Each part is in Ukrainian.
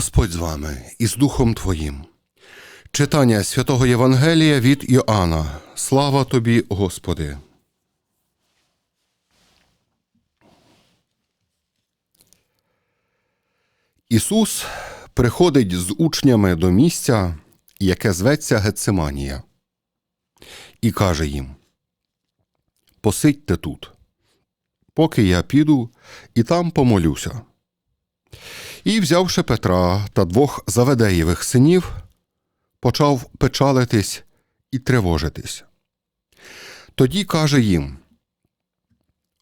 Господь з вами і з Духом Твоїм. Читання святого Євангелія від Іоанна. Слава тобі, Господи. Ісус приходить з учнями до місця, яке зветься Гециманія, і каже їм: Посидьте тут, поки я піду і там помолюся. І, взявши Петра та двох Заведеєвих синів, почав печалитись і тривожитись. Тоді каже їм: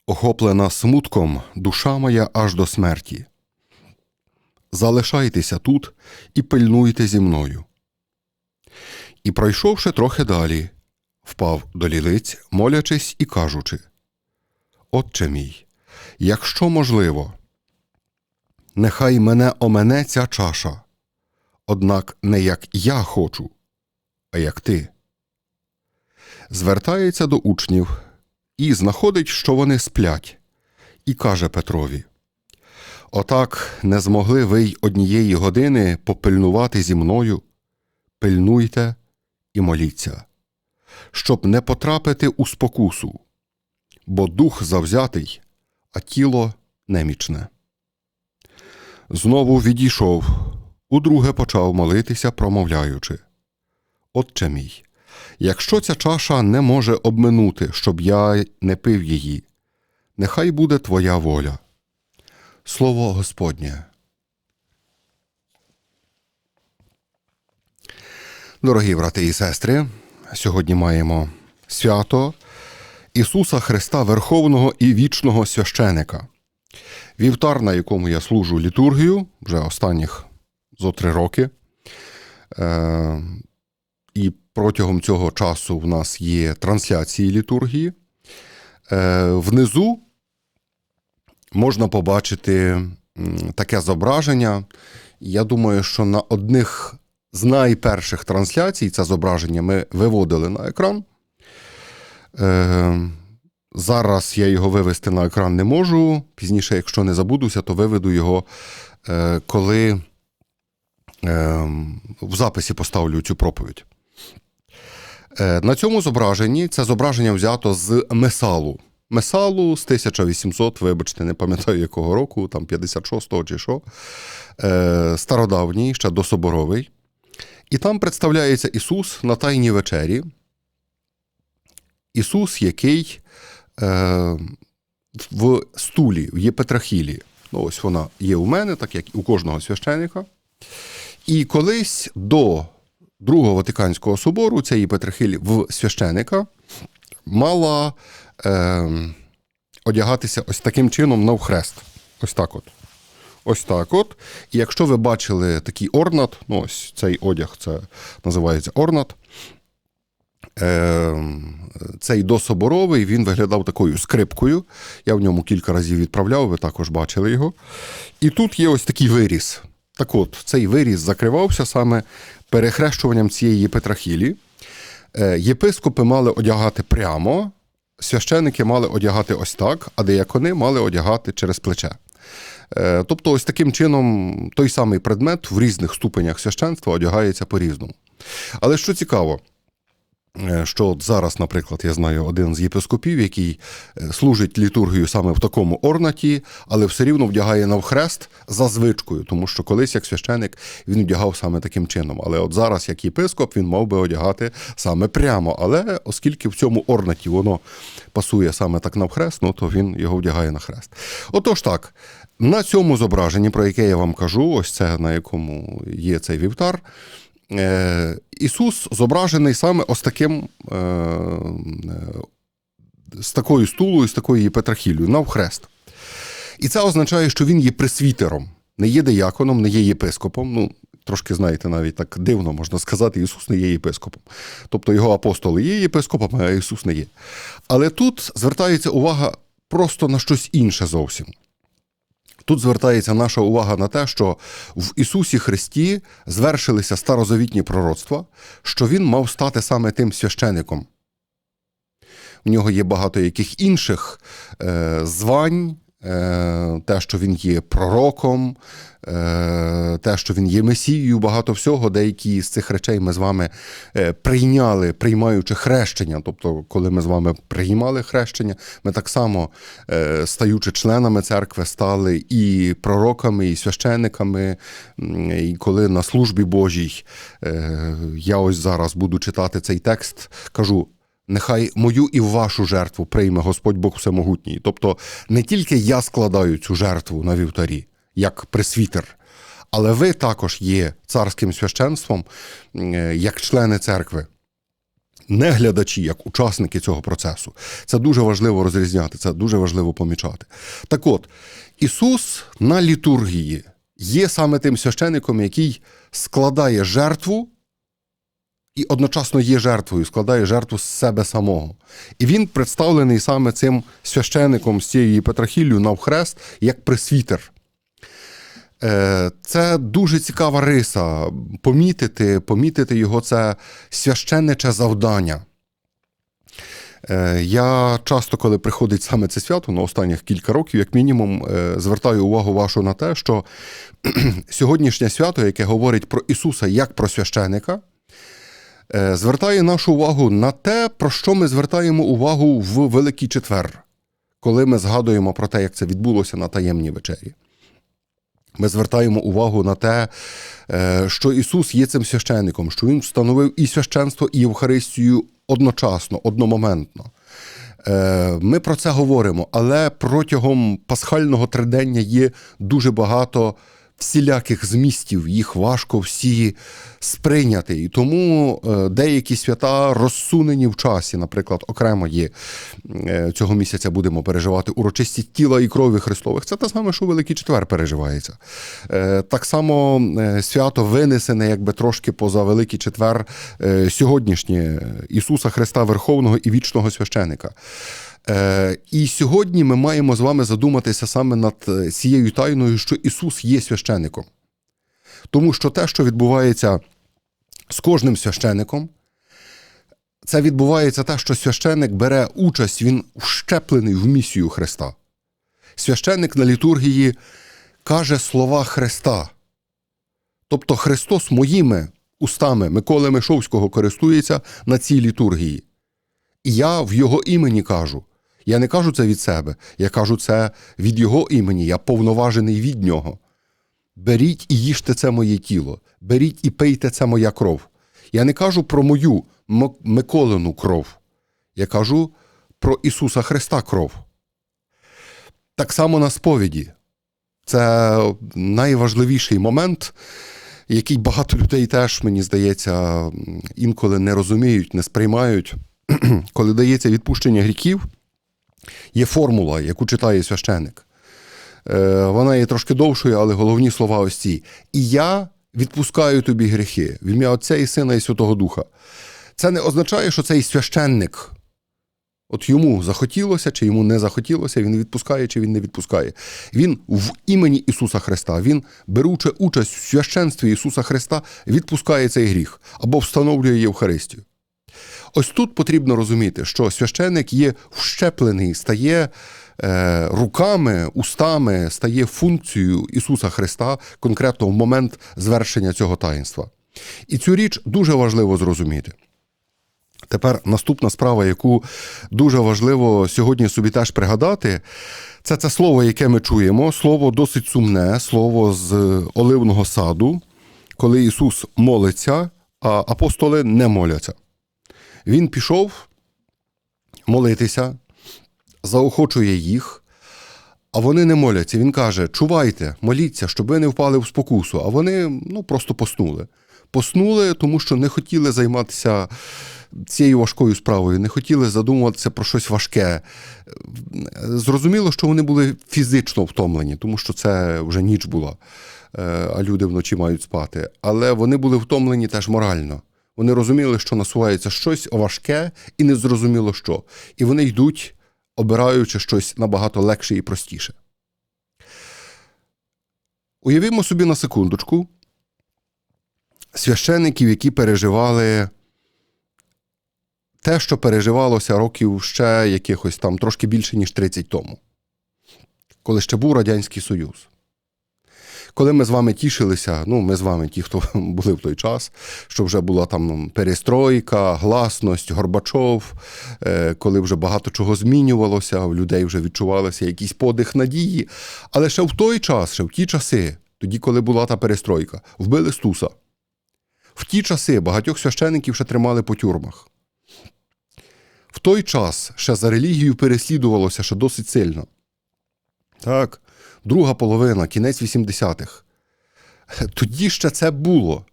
Охоплена смутком душа моя аж до смерті. Залишайтеся тут і пильнуйте зі мною. І, пройшовши трохи далі, впав до лілиць, молячись і кажучи: Отче мій, якщо можливо, нехай мене омене ця чаша, однак не як я хочу, а як ти. Звертається до учнів і знаходить, що вони сплять, і каже Петрові: Отак не змогли ви й однієї години попильнувати зі мною, пильнуйте і моліться, щоб не потрапити у спокусу, бо дух завзятий, а тіло немічне. Знову відійшов, удруге почав молитися, промовляючи: Отче мій, якщо ця чаша не може обминути, щоб я не пив її, нехай буде твоя воля. Слово Господнє. Дорогі брати і сестри, сьогодні маємо свято Ісуса Христа Верховного і вічного священика. Вівтар, на якому я служу літургію вже останніх зо три роки. Е, і протягом цього часу в нас є трансляції літургії. Е, внизу можна побачити таке зображення. Я думаю, що на одних з найперших трансляцій це зображення ми виводили на екран. Е, Зараз я його вивести на екран не можу. Пізніше, якщо не забудуся, то виведу його, е, коли е, в записі поставлю цю проповідь. Е, На цьому зображенні це зображення взято з Месалу. Месалу з 1800, вибачте, не пам'ятаю якого року, там 56-го чи що. Е, Стародавній, ще дособоровий. І там представляється Ісус на Тайній вечері. Ісус, який в стулі, в Єпетрахілі. Ну, ось вона є у мене, так як у кожного священика. І колись до Другого Ватиканського собору ця Єпетрахіль в священика мала е, одягатися ось таким чином навхрест. Ось так от. Ось так от. І якщо ви бачили такий орнат, ну ось цей одяг, це називається орнат. Е, цей дособоровий він виглядав такою скрипкою. Я в ньому кілька разів відправляв, ви також бачили його. І тут є ось такий виріз. Так от, цей виріз закривався саме перехрещуванням цієї петрахілі. Е, Єпископи мали одягати прямо, священики мали одягати ось так, а деякони мали одягати через плече. Е, Тобто, ось таким чином той самий предмет в різних ступенях священства одягається по-різному. Але що цікаво, що от зараз, наприклад, я знаю один з єпископів, який е, служить літургію саме в такому орнаті, але все рівно вдягає навхрест за звичкою, тому що колись як священик він вдягав саме таким чином. Але от зараз, як єпископ, він мав би одягати саме прямо. Але оскільки в цьому орнаті воно пасує саме так навхрест, ну то він його вдягає на хрест. Отож так. На цьому зображенні, про яке я вам кажу, ось це на якому є цей вівтар, е, Ісус зображений саме ось таким, е, е, з такою стулою, з такою петрахіллю, навхрест. І це означає, що він є пресвітером, не є деяконом, не є єпископом. Ну, трошки, знаєте, навіть так дивно можна сказати, Ісус не є єпископом. Тобто його апостоли є єпископом, а Ісус не є. Але тут звертається увага просто на щось інше зовсім. Тут звертається наша увага на те, що в Ісусі Христі звершилися старозавітні пророцтва, що Він мав стати саме тим священиком. В нього є багато яких інших е, звань, те, що він є пророком, е, те, що він є месією, багато всього. Деякі з цих речей ми з вами е, прийняли, приймаючи хрещення. Тобто, коли ми з вами приймали хрещення, ми так само, е, стаючи членами церкви, стали і пророками, і священниками. І коли на службі Божій е, я ось зараз буду читати цей текст, кажу. Нехай мою і вашу жертву прийме Господь Бог Всемогутній. Тобто не тільки я складаю цю жертву на вівтарі, як пресвітер, але ви також є царським священством, е, як члени церкви. Не глядачі, як учасники цього процесу. Це дуже важливо розрізняти, це дуже важливо помічати. Так от, Ісус на літургії є саме тим священником, який складає жертву і одночасно є жертвою, складає жертву з себе самого. І він представлений саме цим священником з цією Петрахіллю навхрест як пресвітер. Е, Це дуже цікава риса. Помітити, помітити його це священниче завдання. Е, Я часто, коли приходить саме це свято, на останніх кілька років, як мінімум, е, звертаю увагу вашу на те, що сьогоднішнє свято, яке говорить про Ісуса як про священика, звертає нашу увагу на те, про що ми звертаємо увагу в Великий Четвер, коли ми згадуємо про те, як це відбулося на таємній вечері. Ми звертаємо увагу на те, е, що Ісус є цим священником, що Він встановив і священство, і Євхаристію одночасно, одномоментно. Е, Ми про це говоримо, але протягом пасхального тридення є дуже багато всіляких змістів, їх важко всі сприйняти. І тому е, деякі свята розсунені в часі. Наприклад, окремо є е, цього місяця будемо переживати урочисті тіла і крові Христових. Це те саме, що Великий Четвер переживається. Е, Так само свято винесене, якби трошки поза Великий Четвер, сьогоднішнє Ісуса Христа Верховного і вічного священика. Е, І сьогодні ми маємо з вами задуматися саме над е, цією тайною, що Ісус є священником. Тому що те, що відбувається з кожним священником, це відбувається те, що священник бере участь, він вщеплений в місію Христа. Священник на літургії каже слова Христа. Тобто Христос моїми устами Миколи Мишовського користується на цій літургії. І я в Його імені кажу. Я не кажу це від себе, я кажу це від Його імені, я повноважений від Нього. Беріть і їжте це моє тіло, беріть і пийте це моя кров. Я не кажу про мою Миколину кров. Я кажу про Ісуса Христа кров. Так само на сповіді. Це найважливіший момент, який багато людей теж, мені здається, інколи не розуміють, не сприймають. Коли дається відпущення гріхів, є формула, яку читає священик. Е, Вона є трошки довшою, але головні слова ось ці. І я відпускаю тобі гріхи в ім'я Отця і Сина і Святого Духа. Це не означає, що цей священник, от йому захотілося чи йому не захотілося, він відпускає чи він не відпускає. Він в імені Ісуса Христа, він, беручи участь в священстві Ісуса Христа, відпускає цей гріх або встановлює Євхаристію. Ось тут потрібно розуміти, що священник є вщеплений, стає е, руками, устами, стає функцією Ісуса Христа конкретно в момент звершення цього таїнства. І цю річ дуже важливо зрозуміти. Тепер наступна справа, яку дуже важливо сьогодні собі теж пригадати, це це слово, яке ми чуємо, слово досить сумне, слово з оливного саду, коли Ісус молиться, а апостоли не моляться. Він пішов молитися, заохочує їх, а вони не моляться. Він каже: чувайте, моліться, щоб ви не впали в спокусу. А вони ну, просто поснули. Поснули, тому що не хотіли займатися цією важкою справою, не хотіли задумуватися про щось важке. Зрозуміло, що вони були фізично втомлені, тому що це вже ніч була, е, а люди вночі мають спати. Але вони були втомлені теж морально. Вони розуміли, що насувається щось важке і не зрозуміло що. І вони йдуть, обираючи щось набагато легше і простіше. Уявімо собі на секундочку священиків, які переживали те, що переживалося років ще якихось там трошки більше, ніж 30 тому. коли ще був Радянський Союз. Коли ми з вами тішилися, ну, ми з вами, ті, хто були в той час, що вже була там перестройка, гласність, Горбачов, е, коли вже багато чого змінювалося, в людей вже відчувалося якийсь подих надії. Але ще в той час, ще в ті часи, тоді, коли була та перестройка, вбили Стуса. В ті часи багатьох священиків ще тримали по тюрмах. В той час ще за релігію переслідувалося ще досить сильно. Так, друга половина, кінець 80-х. Тоді ще це було.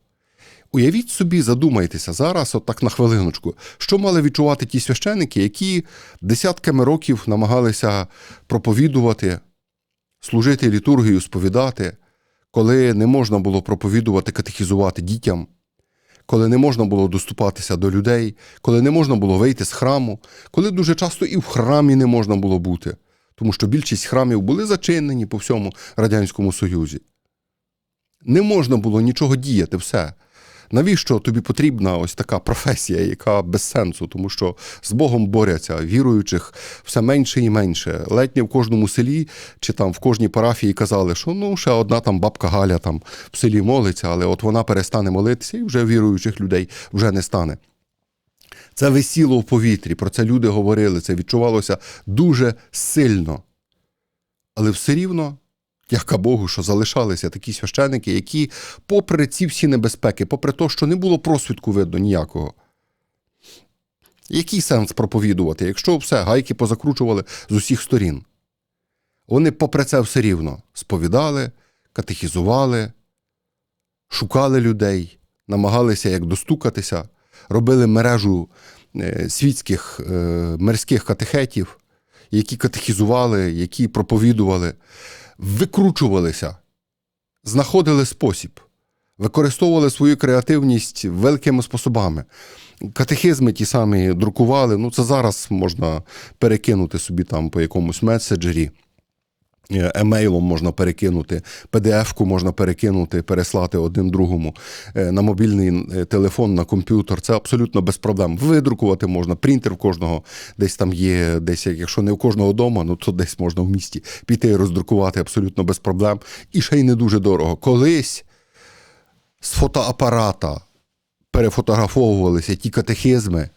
Уявіть собі, задумайтеся зараз, от так на хвилиночку, що мали відчувати ті священики, які десятками років намагалися проповідувати, служити літургію, сповідати, коли не можна було проповідувати, катехізувати дітям, коли не можна було доступатися до людей, коли не можна було вийти з храму, коли дуже часто і в храмі не можна було бути, тому що більшість храмів були зачинені по всьому Радянському Союзі. Не можна було нічого діяти, все. Навіщо тобі потрібна ось така професія, яка без сенсу, тому що з Богом борються, віруючих все менше і менше. Ледь в кожному селі чи там в кожній парафії казали, що ну ще одна там бабка Галя там в селі молиться, але от вона перестане молитися і вже віруючих людей вже не стане. Це висіло в повітрі, про це люди говорили, це відчувалося дуже сильно. Але все рівно Дяка Богу, що залишалися такі священики, які, попри ці всі небезпеки, попри те, що не було просвідку видно ніякого. Який сенс проповідувати, якщо все, гайки позакручували з усіх сторін? Вони, попри це, все рівно сповідали, катехізували, шукали людей, намагалися як достукатися, робили мережу е, світських е, мирських катехетів, які катехізували, які проповідували викручувалися, знаходили спосіб, використовували свою креативність великими способами. Катехизми ті самі друкували. Ну, це зараз можна перекинути собі там по якомусь меседжері. Е, Емейлом можна перекинути, PDF-ку можна перекинути, переслати один другому е, на мобільний е, телефон, на комп'ютер. Це абсолютно без проблем. Видрукувати можна, принтер в кожного десь там є, десь, якщо не у кожного вдома, ну то десь можна в місті піти і роздрукувати абсолютно без проблем. І ще й не дуже дорого. Колись з фотоапарата перефотографовувалися ті катехизми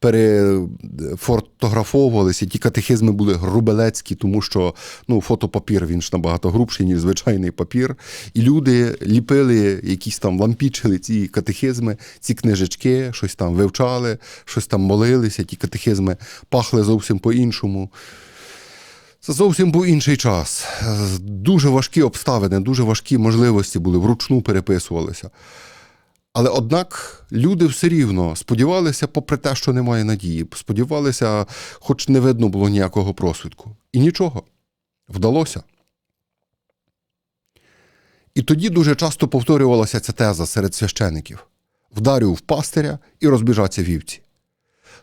перефотографовувалися, ті катехизми були грубелецькі, тому що ну, фотопапір він ж набагато грубший, ніж звичайний папір. І люди ліпили, якісь там лампічили ці катехизми, ці книжечки, щось там вивчали, щось там молилися, ті катехизми пахли зовсім по-іншому. Це зовсім був інший час. Дуже важкі обставини, дуже важкі можливості були, вручну переписувалися. Але однак люди все рівно сподівалися, попри те, що немає надії, сподівалися, хоч не видно було ніякого просвідку. І нічого. Вдалося. І тоді дуже часто повторювалася ця теза серед священиків: вдарю в пастиря і розбіжаться вівці.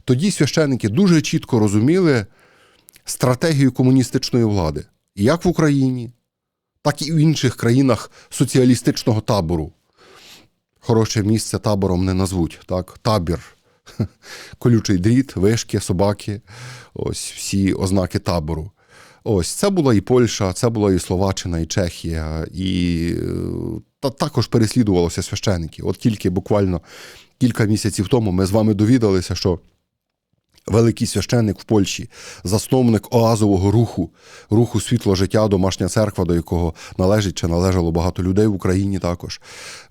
Тоді священики дуже чітко розуміли стратегію комуністичної влади, як в Україні, так і в інших країнах соціалістичного табору хороше місце табором не назвуть. Так? Табір, колючий дріт, вишки, собаки, ось всі ознаки табору. Ось це була і Польща, це була і Словаччина, і Чехія, і е, та також переслідувалося священики. От тільки буквально кілька місяців тому ми з вами довідалися, що великий священник в Польщі, засновник оазового руху, руху світло життя, домашня церква, до якого належить чи належало багато людей в Україні також.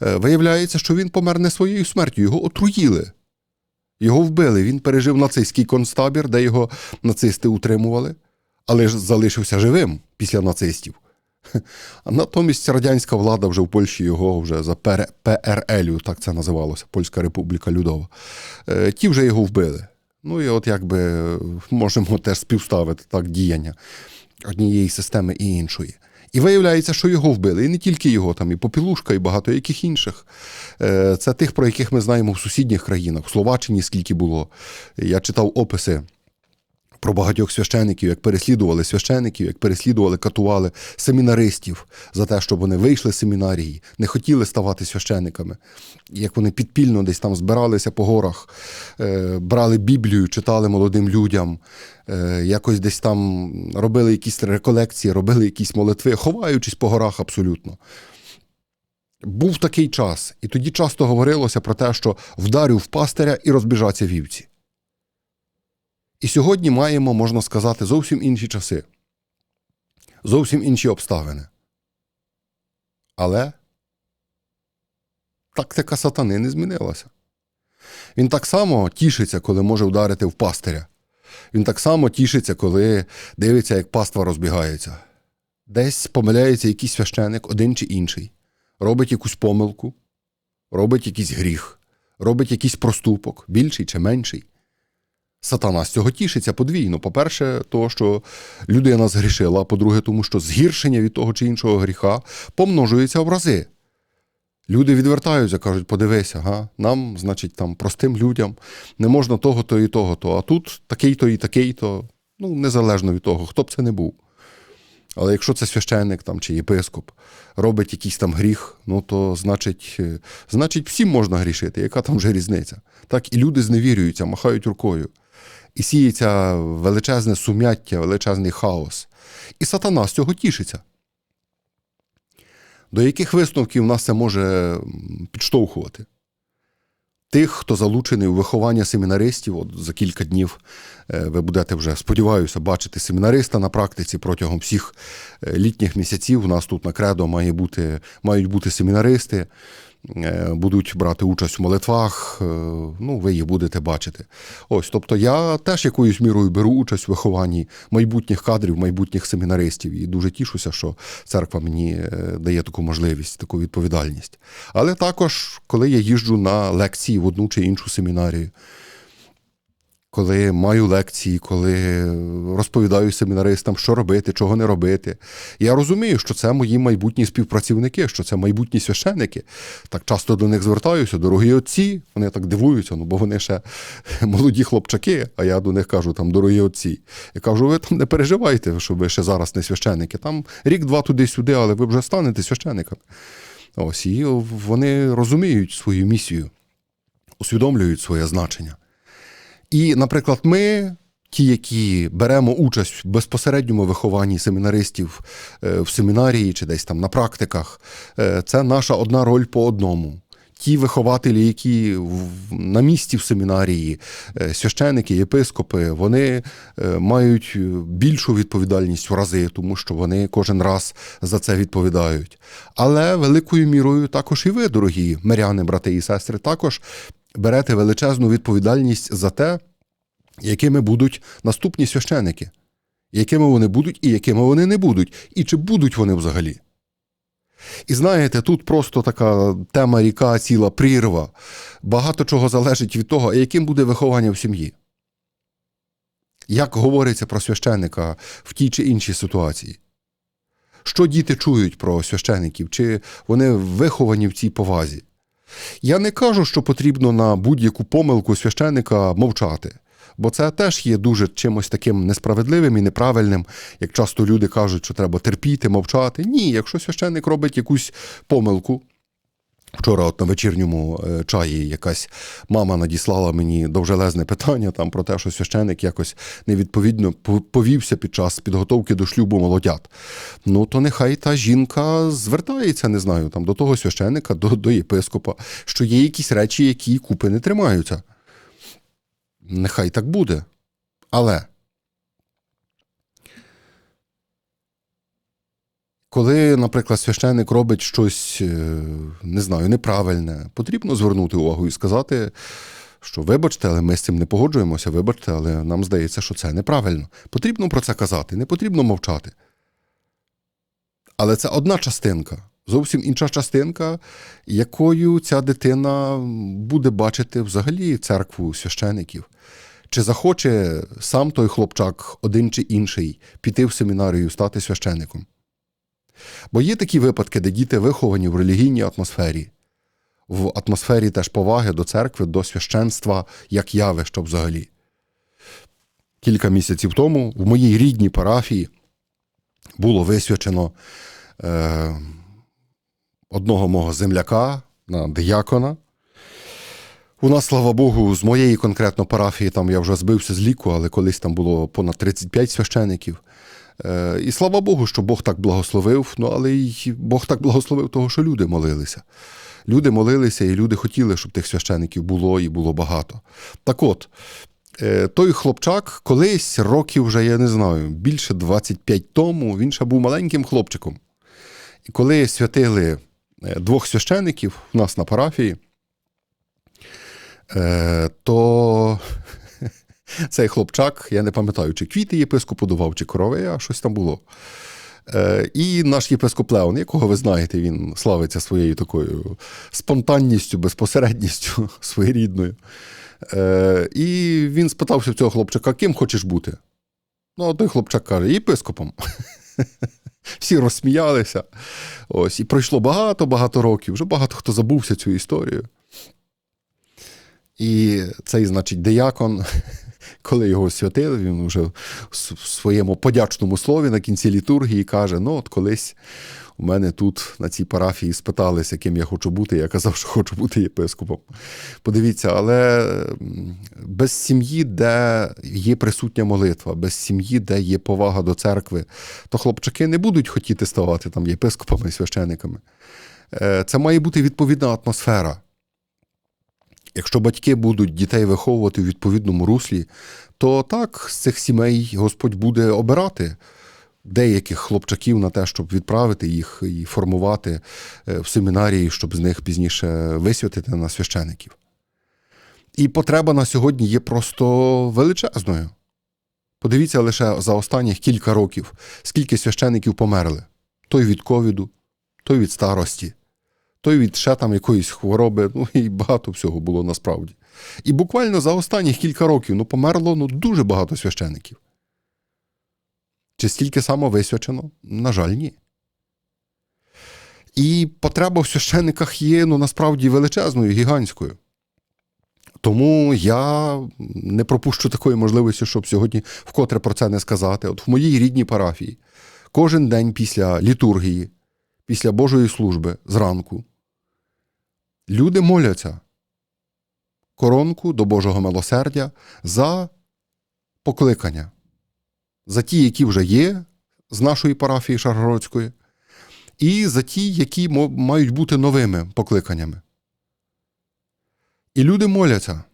Е, виявляється, що він помер не своєю смертю, його отруїли. Його вбили. Він пережив нацистський концтабір, де його нацисти утримували, але ж залишився живим після нацистів. А натомість радянська влада вже в Польщі його вже за ПРЛ, так це називалося, Польська Республіка Людова. Е, ті вже його вбили. Ну і от якби можемо теж співставити так діяння однієї системи і іншої. І виявляється, що його вбили. І не тільки його, там і Попілушка, і багато яких інших. Е, це тих, про яких ми знаємо в сусідніх країнах, в Словаччині скільки було. Я читав описи про багатьох священиків, як переслідували священиків, як переслідували, катували семінаристів за те, щоб вони вийшли з семінарії, не хотіли ставати священиками, як вони підпільно десь там збиралися по горах, е, брали Біблію, читали молодим людям, е, якось десь там робили якісь реколекції, робили якісь молитви, ховаючись по горах абсолютно. Був такий час, і тоді часто говорилося про те, що вдарю в пастиря і розбіжаться вівці. І сьогодні маємо, можна сказати, зовсім інші часи, зовсім інші обставини. Але тактика сатани не змінилася. Він так само тішиться, коли може вдарити в пастиря. Він так само тішиться, коли дивиться, як паства розбігається. Десь помиляється якийсь священик, один чи інший, робить якусь помилку, робить якийсь гріх, робить якийсь проступок, більший чи менший. Сатана з цього тішиться подвійно. По-перше, то, що людина згрішила, по-друге, тому що згіршення від того чи іншого гріха помножується в рази. Люди відвертаються, кажуть, подивися, га, нам, значить, там простим людям не можна того-то і того-то, а тут такий-то і такий-то, ну, незалежно від того, хто б це не був. Але якщо це священник там, чи єпископ робить якийсь там гріх, ну то значить, е, значить всім можна грішити. Яка там вже різниця? Так і люди зневірюються, махають рукою. І сіється величезне сум'яття, величезний хаос. І сатана з цього тішиться. До яких висновків нас це може підштовхувати? Тих, хто залучений у виховання семінаристів, от за кілька днів е, ви будете вже, сподіваюся, бачити семінариста на практиці протягом всіх е, літніх місяців. У нас тут на кредо має бути, мають бути семінаристи, будуть брати участь у молитвах. е, Ну, ви їх будете бачити. Ось, тобто, я теж якоюсь мірою беру участь у вихованні майбутніх кадрів, майбутніх семінаристів. І дуже тішуся, що церква мені е, дає таку можливість, таку відповідальність. Але також, коли я їжджу на лекції в одну чи іншу семінарію, коли маю лекції, коли розповідаю семінаристам, що робити, чого не робити. Я розумію, що це мої майбутні співпрацівники, що це майбутні священники. Так часто до них звертаюся, дорогі отці. Вони так дивуються, ну бо вони ще молоді хлопчаки, а я до них кажу, там, дорогі отці. Я кажу, ви там не переживайте, що ви ще зараз не священники. Там рік-два туди-сюди, але ви вже станете священниками. Ось, і вони розуміють свою місію, усвідомлюють своє значення. І, наприклад, ми, ті, які беремо участь в безпосередньому вихованні семінаристів е, в семінарії чи десь там на практиках, е, це наша одна роль по одному. Ті вихователі, які на місці в семінарії, е, священики, єпископи, вони мають більшу відповідальність в рази, тому що вони кожен раз за це відповідають. Але великою мірою також і ви, дорогі миряни, брати і сестри, також берете величезну відповідальність за те, якими будуть наступні священики, якими вони будуть і якими вони не будуть, і чи будуть вони взагалі. І знаєте, тут просто така тема ріка, ціла прірва. Багато чого залежить від того, яким буде виховання в сім'ї. Як говориться про священика в тій чи іншій ситуації? Що діти чують про священиків, чи вони виховані в цій повазі? Я не кажу, що потрібно на будь-яку помилку священика мовчати, бо це теж є дуже чимось таким несправедливим і неправильним, як часто люди кажуть, що треба терпіти, мовчати. Ні, якщо священник робить якусь помилку. Вчора, от на вечірньому е, чаї, якась мама надіслала мені довжелезне питання там про те, що священик якось невідповідно повівся під час підготовки до шлюбу молодят. Ну то нехай та жінка звертається, не знаю, там до того священика, до, до єпископа, що є якісь речі, які купи не тримаються. Нехай так буде. Але коли, наприклад, священник робить щось, е, не знаю, неправильне, потрібно звернути увагу і сказати, що вибачте, але ми з цим не погоджуємося, вибачте, але нам здається, що це неправильно. Потрібно про це казати, не потрібно мовчати. Але це одна частинка, зовсім інша частинка, якою ця дитина буде бачити взагалі церкву священиків. Чи захоче сам той хлопчак, один чи інший, піти в семінарію, стати священником? Бо є такі випадки, де діти виховані в релігійній атмосфері, в атмосфері теж поваги до церкви, до священства як явища взагалі. кілька місяців тому в моїй рідній парафії було висвячено е, одного мого земляка на диякона. У нас, слава Богу, з моєї конкретно парафії, там я вже збився з ліку, але колись там було понад 35 священиків. Е, і слава Богу, що Бог так благословив, ну але й Бог так благословив того, що люди молилися. Люди молилися, і люди хотіли, щоб тих священиків було і було багато. Так от, е, той хлопчак колись, років вже, я не знаю, більше 25 тому, він ще був маленьким хлопчиком. І коли святили е, двох священиків у нас на парафії, то цей хлопчак, я не пам'ятаю, чи квіти єпископу давав, чи корови, а щось там було. Е, І наш єпископ Леон, якого ви знаєте, він славиться своєю такою спонтанністю, безпосередністю своєрідною. Е, І він спитався цього хлопчика, ким хочеш бути? Ну, а той хлопчак каже, єпископом. Всі розсміялися. Ось, і пройшло багато-багато років. Вже багато хто забувся цю історію. І цей, значить, диякон, коли його святили, він вже в своєму подячному слові на кінці літургії каже: ну, от колись у мене тут на цій парафії спиталися, ким я хочу бути. Я казав, що хочу бути єпископом. Подивіться, але без сім'ї, де є присутня молитва, без сім'ї, де є повага до церкви, то хлопчаки не будуть хотіти ставати там єпископами і священиками. Е, Це має бути відповідна атмосфера. Якщо батьки будуть дітей виховувати у відповідному руслі, то так з цих сімей Господь буде обирати деяких хлопчаків на те, щоб відправити їх і формувати е, в семінарії, щоб з них пізніше висвятити на священиків. І потреба на сьогодні є просто величезною. Подивіться лише за останніх кілька років, скільки священиків померли: той від ковіду, той від старості той від ще там якоїсь хвороби, ну і багато всього було насправді. І буквально за останніх кілька років ну, померло ну, дуже багато священиків. Чи стільки само висвячено? На жаль, ні. І потреба в священниках є ну, насправді величезною, гігантською. Тому я не пропущу такої можливості, щоб сьогодні вкотре про це не сказати. От в моїй рідній парафії кожен день після літургії, після Божої служби зранку Люди моляться коронку до Божого милосердя за покликання, за ті, які вже є з нашої парафії Шаргородської, і за ті, які мають бути новими покликаннями. І люди моляться.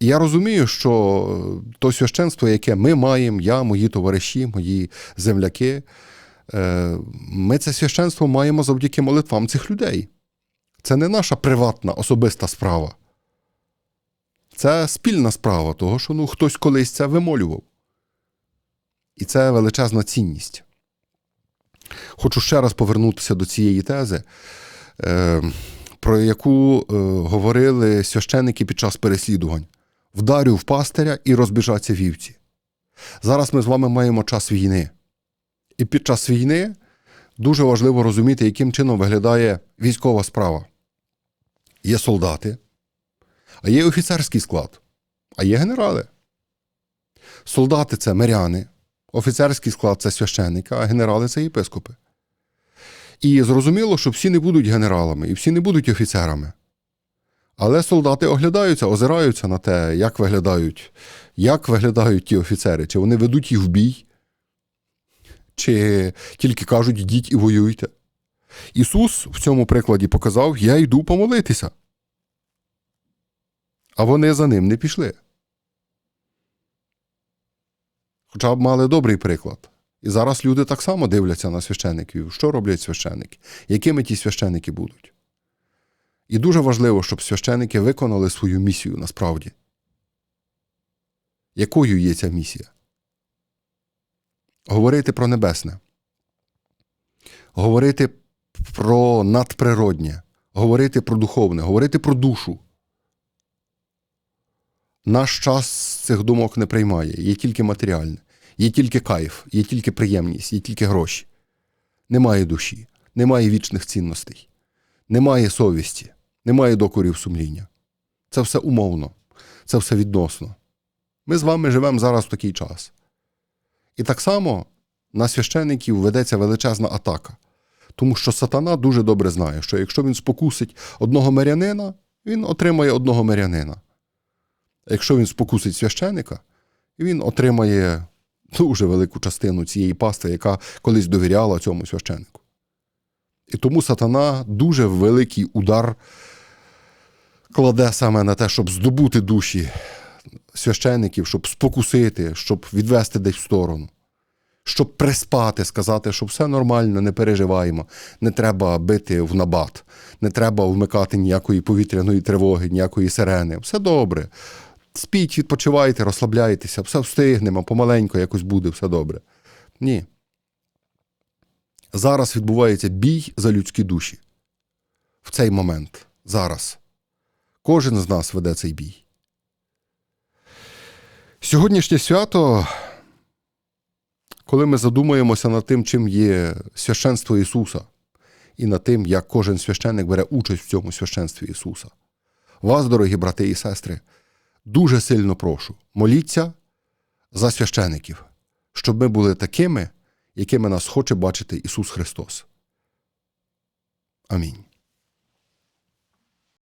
Я розумію, що то священство, яке ми маємо, я, мої товариші, мої земляки, е, ми це священство маємо завдяки молитвам цих людей. Це не наша приватна особиста справа. Це спільна справа, того, що ну, хтось колись це вимолював. І це величезна цінність. Хочу ще раз повернутися до цієї тези, е, про яку е, говорили священники під час переслідувань: вдарю в пастиря і розбіжаться вівці. Зараз ми з вами маємо час війни. І під час війни дуже важливо розуміти, яким чином виглядає військова справа є солдати, а є офіцерський склад, а є генерали. Солдати це миряни, офіцерський склад це священники, а генерали це єпископи. І зрозуміло, що всі не будуть генералами і всі не будуть офіцерами. Але солдати оглядаються, озираються на те, як виглядають, як виглядають ті офіцери, чи вони ведуть їх в бій, чи тільки кажуть, йдіть і воюйте. Ісус в цьому прикладі показав: Я йду помолитися. А вони за ним не пішли. Хоча б мали добрий приклад. І зараз люди так само дивляться на священиків, що роблять священики, якими ті священики будуть. І дуже важливо, щоб священики виконали свою місію насправді. Якою є ця місія? Говорити про небесне, говорити про надприроднє, говорити про духовне, говорити про душу. Наш час цих думок не приймає, є тільки матеріальне, є тільки кайф, є тільки приємність, є тільки гроші. Немає душі, немає вічних цінностей, немає совісті, немає докорів сумління. Це все умовно, це все відносно. Ми з вами живемо зараз в такий час. І так само на священиків ведеться величезна атака. Тому що сатана дуже добре знає, що якщо він спокусить одного мирянина, він отримає одного мирянина. А якщо він спокусить священика, він отримає дуже велику частину цієї пасти, яка колись довіряла цьому священику. І тому сатана дуже великий удар кладе саме на те, щоб здобути душі священиків, щоб спокусити, щоб відвести десь в сторону, щоб приспати, сказати, що все нормально, не переживаємо, не треба бити в набат, не треба вмикати ніякої повітряної тривоги, ніякої сирени. Все добре. Спіть, відпочивайте, розслабляйтеся, все встигнемо, помаленько якось буде, все добре. Ні. Зараз відбувається бій за людські душі. В цей момент, зараз. Кожен з нас веде цей бій. Сьогоднішнє свято, коли ми задумуємося над тим, чим є священство Ісуса, і над тим, як кожен священник бере участь в цьому священстві Ісуса. Вас, дорогі брати і сестри, дуже сильно прошу, моліться за священиків, щоб ми були такими, якими нас хоче бачити Ісус Христос. Амінь.